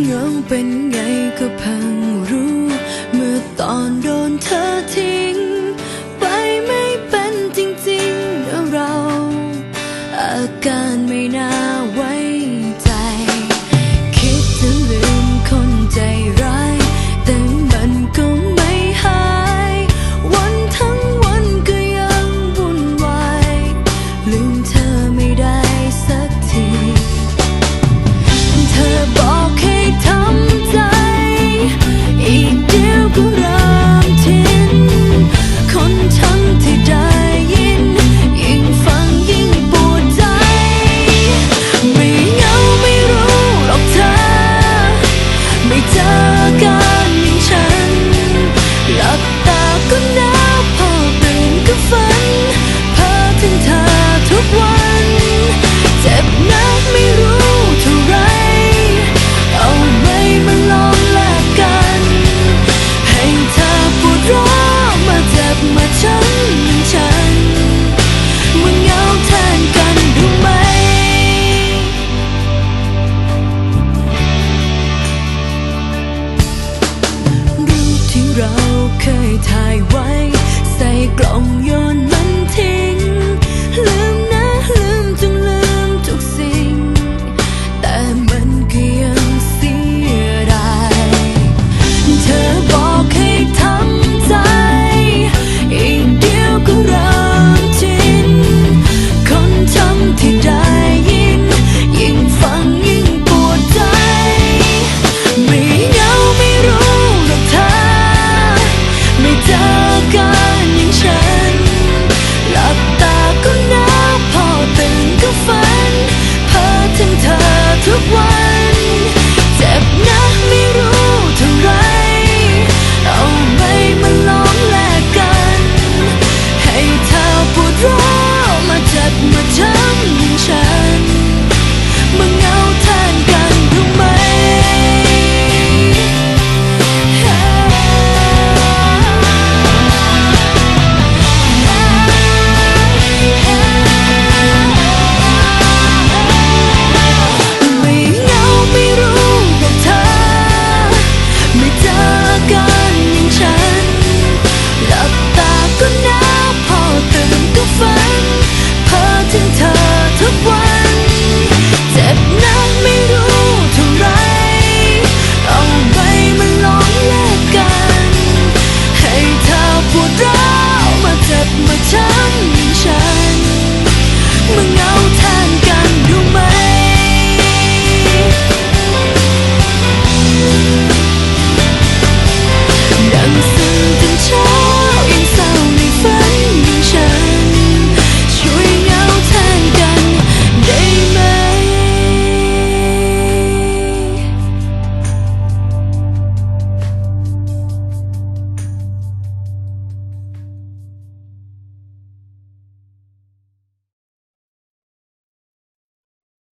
เงาเป็นไงก็พังรู้ เมื่อตอนโดนเธอทิ้ง ไปไม่เป็นจริงๆนะเรา อาการ took